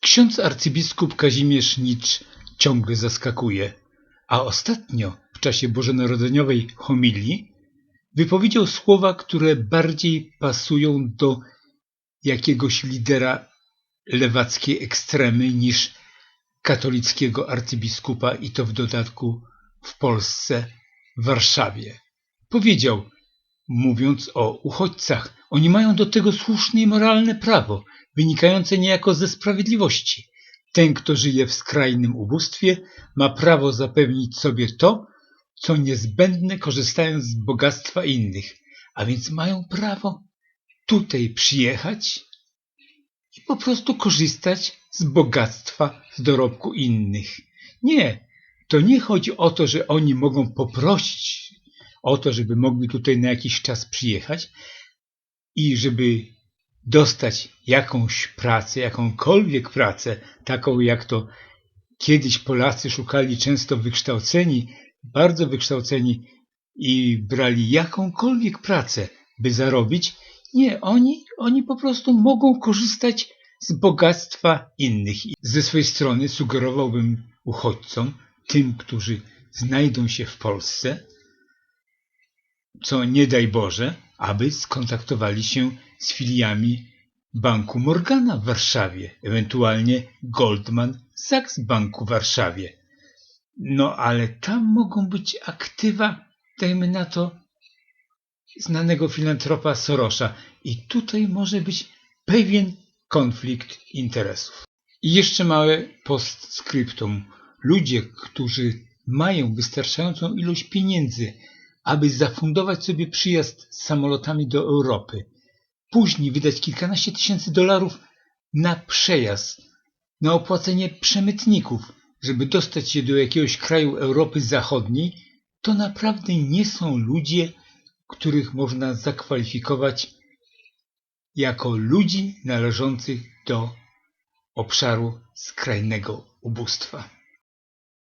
Ksiądz arcybiskup Kazimierz Nicz ciągle zaskakuje, a ostatnio w czasie bożonarodzeniowej homilii wypowiedział słowa, które bardziej pasują do jakiegoś lidera lewackiej ekstremy niż katolickiego arcybiskupa i to w dodatku w Polsce, w Warszawie. Powiedział, mówiąc o uchodźcach, oni mają do tego słuszne i moralne prawo, wynikające niejako ze sprawiedliwości. Ten, kto żyje w skrajnym ubóstwie, ma prawo zapewnić sobie to, co niezbędne korzystając z bogactwa innych, a więc mają prawo tutaj przyjechać i po prostu korzystać z bogactwa, z dorobku innych. Nie, to nie chodzi o to, że oni mogą poprosić o to, żeby mogli tutaj na jakiś czas przyjechać i żeby dostać jakąś pracę, jakąkolwiek pracę, taką jak to kiedyś Polacy szukali często wykształceni, bardzo wykształceni i brali jakąkolwiek pracę, by zarobić. Nie, oni, oni po prostu mogą korzystać z bogactwa innych. Ze swojej strony sugerowałbym uchodźcom, tym, którzy znajdą się w Polsce, co nie daj Boże, aby skontaktowali się z filiami Banku Morgana w Warszawie, ewentualnie Goldman Sachs Banku w Warszawie. No ale tam mogą być aktywa, dajmy na to, znanego filantropa Sorosza i tutaj może być pewien konflikt interesów. I jeszcze małe postscriptum. Ludzie, którzy mają wystarczającą ilość pieniędzy, aby zafundować sobie przyjazd samolotami do Europy, później wydać kilkanaście tysięcy dolarów na przejazd, na opłacenie przemytników, żeby dostać się do jakiegoś kraju Europy Zachodniej, to naprawdę nie są ludzie, których można zakwalifikować jako ludzi należących do obszaru skrajnego ubóstwa.